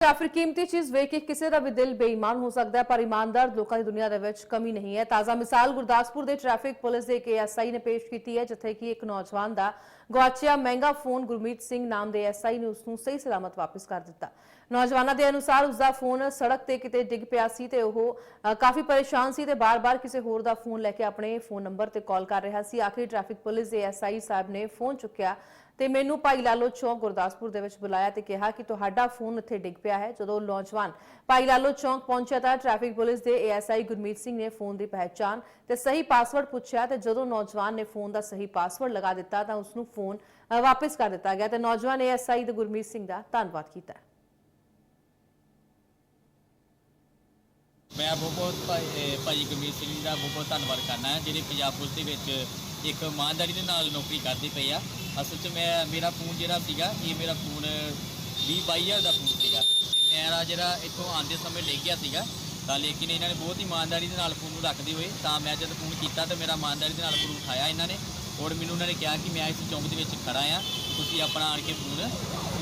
ਜਾਂ ਫਿਰ ਕੀਮਤੀ ਚੀਜ਼ ਵੇਖ ਕੇ ਕਿਸੇ ਦਾ ਵੀ ਦਿਲ ਬੇਈਮਾਨ ਹੋ ਸਕਦਾ ਹੈ, ਪਰ ਇਮਾਨਦਾਰ ਲੋਕਾਂ ਦੀ ਦੁਨੀਆ ਦੇ ਵਿੱਚ ਕਮੀ ਨਹੀਂ ਹੈ। ਤਾਜ਼ਾ ਮਿਸਾਲ ਗੁਰਦਾਸਪੁਰ ਦੇ ਟ੍ਰੈਫਿਕ ਪੁਲਿਸ ਦੇ ਕੇ ਐਸਆਈ ਨੇ ਪੇਸ਼ ਕੀਤੀ ਹੈ, ਜਿੱਥੇ ਕਿ ਇੱਕ ਨੌਜਵਾਨ ਦਾ ਗਵਾਚਿਆ ਮਹਿੰਗਾ ਫੋਨ ਗੁਰਮੀਤ ਸਿੰਘ ਨਾਮ ਦੇ ਐਸਆਈ ਨੇ ਉਸ ਨੂੰ ਸਹੀ ਸਲਾਮਤ ਵਾਪਸ ਕਰ ਦਿੱਤਾ। ਨੌਜਵਾਨਾਂ ਦੇ ਅਨੁਸਾਰ ਉਸ ਦਾ ਫੋਨ ਸੜਕ ਤੇ ਕਿਤੇ ਡਿੱਗ ਪਿਆ ਸੀ ਤੇ ਉਹ ਅ, ਕਾਫੀ ਪਰੇਸ਼ਾਨ ਸੀ ਤੇ ਬਾਰ-ਬਾਰ ਕਿਸੇ ਹੋਰ ਦਾ ਫੋਨ ਲੈ ਕੇ ਆਪਣੇ ਫੋਨ ਨੰਬਰ ਤੇ ਕਾਲ ਕਰ ਰਿਹਾ ਸੀ। ਆਖਿਰ ਟ੍ਰੈਫਿਕ ਪੁਲਿਸ ਦੇ ਐਸਆਈ ਸਾਹਿਬ ਨੇ ਫੋਨ ਚੁੱਕਿਆ ਤੇ ਮੈਨੂੰ ਭਾਈ ਲਾਲੋ ਚੌਂਕ ਗੁਰਦਾਸਪੁਰ ਦੇ ਵਿੱਚ ਬੁਲਾਇਆ ਤੇ ਕਿਹਾ ਕਿ ਤੁਹਾਡਾ ਫੋਨ ਇੱਥੇ ਡਿੱਗ ਪਿਆ ਹੈ। ਜਦੋਂ ਨੌਜਵਾਨ ਭਾਈ ਲਾਲੋ ਚੌਂਕ ਪਹੁੰਚਿਆ ਤਾਂ ਟ੍ਰੈਫਿਕ ਪੁਲਿਸ ਦੇ ਏਐਸਆਈ ਗੁਰਮੀਤ ਸਿੰਘ ਨੇ ਫੋਨ ਦੀ ਪਹਿਚਾਣ ਤੇ ਸਹੀ ਪਾਸਵਰਡ ਪੁੱਛਿਆ ਤੇ ਜਦੋਂ ਨੌਜਵਾਨ ਨੇ ਫੋਨ ਦਾ ਸਹੀ ਪਾਸਵਰਡ ਲਗਾ ਦਿੱਤਾ ਤਾਂ ਉਸ ਨੂੰ ਫੋਨ ਅ, ਵਾਪਸ ਕਰ ਦਿੱਤਾ ਗਿਆ ਤੇ ਨੌਜਵਾਨ ਏਐਸਆਈ ਦੇ ਗੁਰਮੀਤ ਸਿੰਘ ਦਾ ਧੰਨਵਾਦ ਕੀਤਾ। ਮੈਂ ਬਹੁਤ ਬਹੁਤ ਭਾਈ, ਅਹ, ਭਾਈ ਗੁਰਮੀਤ ਸਿੰਘ ਜੀ ਦਾ ਬਹੁਤ ਬਹੁਤ ਧੰਨਵਾਦ ਕਰਨਾ ਹੈ, ਜਿਹੜੇ ਪੰਜਾਬ ਪੁਲਿਸ ਦੇ ਵਿੱਚ ਇੱਕ ਇਮਾਨਦਾਰੀ ਦੇ ਨਾਲ ਨੌਕਰੀ ਕਰਦੇ ਪਏ ਆ। ਅਸਲ 'ਚ ਮੈਂ, ਮੇਰਾ ਫੋਨ ਜਿਹੜਾ ਸੀਗਾ, ਇਹ ਮੇਰਾ ਫੋਨ 20 22000 ਦਾ ਫੋਨ ਸੀਗਾ। ਤੇ ਮੇਰਾ ਜਿਹੜਾ ਇੱਥੋਂ ਆਉਂਦੇ ਸਮੇਂ ਲੈ ਗਿਆ ਸੀਗਾ, ਤਾਂ ਲੇਕਿਨ ਇਹਨਾਂ ਨੇ ਬਹੁਤ ਹੀ ਇਮਾਨਦਾਰੀ ਦੇ ਨਾਲ ਫੋਨ ਨੂੰ ਰੱਖਦੇ ਹੋਏ, ਤਾਂ ਮੈਂ ਜਦ ਫੋਨ ਕੀਤਾ ਤਾਂ ਮੇਰਾ ਇਮਾਨਦਾਰੀ ਦੇ ਨਾਲ ਫੋਨ ਉਠਾਇਆ ਇਹਨਾਂ ਨੇ। ਔਰ ਮੈਨੂੰ ਉਹਨਾਂ ਨੇ ਕਿਹਾ ਕਿ ਮੈਂ ਇਸ ਚੌਂਕ ਦੇ ਵਿੱਚ ਖੜਾ ਆ ਤੁਸੀਂ ਆਪਣਾ ਆਣ ਕੇ ਫੋਨ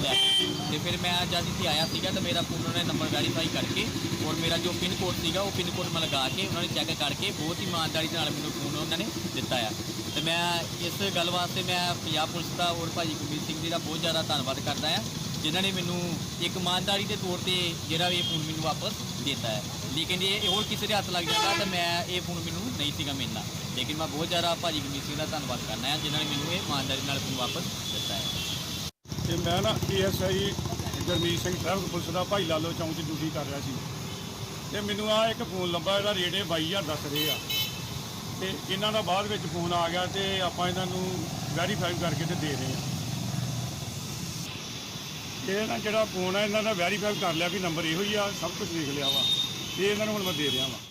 ਲੈ ਕੇ ਤੇ ਫਿਰ ਮੈਂ ਜਦ ਇੱਥੇ ਆਇਆ ਸੀਗਾ ਤਾਂ ਮੇਰਾ ਫੋਨ ਉਹਨਾਂ ਨੇ ਨੰਬਰ ਵੈਰੀਫਾਈ ਕਰਕੇ ਔਰ ਮੇਰਾ ਜੋ ਪਿਨ ਕੋਡ ਸੀਗਾ ਉਹ ਪਿਨ ਕੋਡ ਮੈਂ ਲਗਾ ਕੇ ਉਹਨਾਂ ਨੇ ਚੈੱਕ ਕਰਕੇ ਬਹੁਤ ਹੀ ਇਮਾਨਦਾਰੀ ਨਾਲ ਮੈਨੂੰ ਫੋਨ ਉਹਨਾਂ ਨੇ ਦਿੱਤਾ ਆ। ਤੇ ਮੈਂ ਇਸ ਗੱਲ ਵਾਸਤੇ ਮੈਂ ਪੰਜਾਬ ਪੁਲਿਸ ਦਾ ਔਰ ਭਾਜੀ ਗੁਰਮੀਤ ਸਿੰਘ ਜੀ ਦਾ ਬਹੁਤ ਜ਼ਿਆਦਾ ਧੰਨਵਾਦ ਕਰਦਾ ਆ। ਜਿਨ੍ਹਾਂ ਨੇ ਮੈਨੂੰ ਇੱਕ ਇਮਾਨਦਾਰੀ ਦੇ ਤੌਰ ਤੇ ਜਿਹੜਾ ਇਹ ਫੋਨ ਮੈਨੂੰ ਵਾਪਸ ਦਿੱਤਾ ਹੈ। ਲੇਕਿਨ ਇਹ ਹੋਰ ਕਿਸੇ ਦੇ ਹੱਥ ਲੱਗ ਜਾਂਦਾ ਤਾਂ ਮੈਂ ਇਹ ਫੋਨ ਮੈਨੂੰ ਨਹੀਂ ਸੀਗਾ ਮਿਲਣਾ। ਲੇਕਿਨ ਮੈਂ ਬਹੁਤ ਜ਼ਿਆਦਾ ਭਾਜੀ ਗੁਰਮੀਤ ਸਿੰਘ ਦਾ ਧੰਨਵਾਦ ਕਰਨਾ ਹੈ, ਜਿਨ੍ਹਾਂ ਨੇ ਮੈਨੂੰ ਇਹ ਇਮਾਨਦਾਰੀ ਨਾਲ ਫੋਨ ਵਾਪਸ ਦਿੱਤਾ ਹੈ। ਤੇ ਮੈਂ ਨਾ ASI Gurmeet Singh traffic police ਦਾ ਭਾਈ ਲਾਲੋ ਚੌਂਕ 'ਚ ਡਿਊਟੀ ਕਰ ਰਿਹਾ ਸੀ। ਤੇ ਮੈਨੂੰ ਆ ਇੱਕ ਫੋਨ ਲੱਭਾ, ਇਹਦਾ ਰੇਟ ਇਹ 22000 ਦੱਸ ਰਹੇ ਆ। ਤੇ ਇਹਨਾਂ ਦਾ ਬਾਅਦ ਵਿੱਚ ਫੋਨ ਆ ਗਿਆ ਤੇ ਆਪਾਂ ਇਹਨਾਂ ਨੂੰ ਵੈਰੀਫਾਈ ਕਰਕੇ ਤੇ ਦੇ ਰਹੇ ਆ। ਇਹ ਨਾ ਜਿਹੜਾ ਫੋਨ ਆ, ਇਹਨਾਂ ਦਾ ਵੈਰੀਫਾਈ ਕਰ ਲਿਆ ਵੀ ਨੰਬਰ ਇਹੋ ਹੀ ਆ, ਸਭ ਕੁਝ ਲਿਖ ਲਿਆ ਵਾ। ਇਹ ਇਹਨਾਂ ਨੂੰ ਹੁਣ ਮੈਂ ਦੇ ਰਿਹਾ ਵਾ।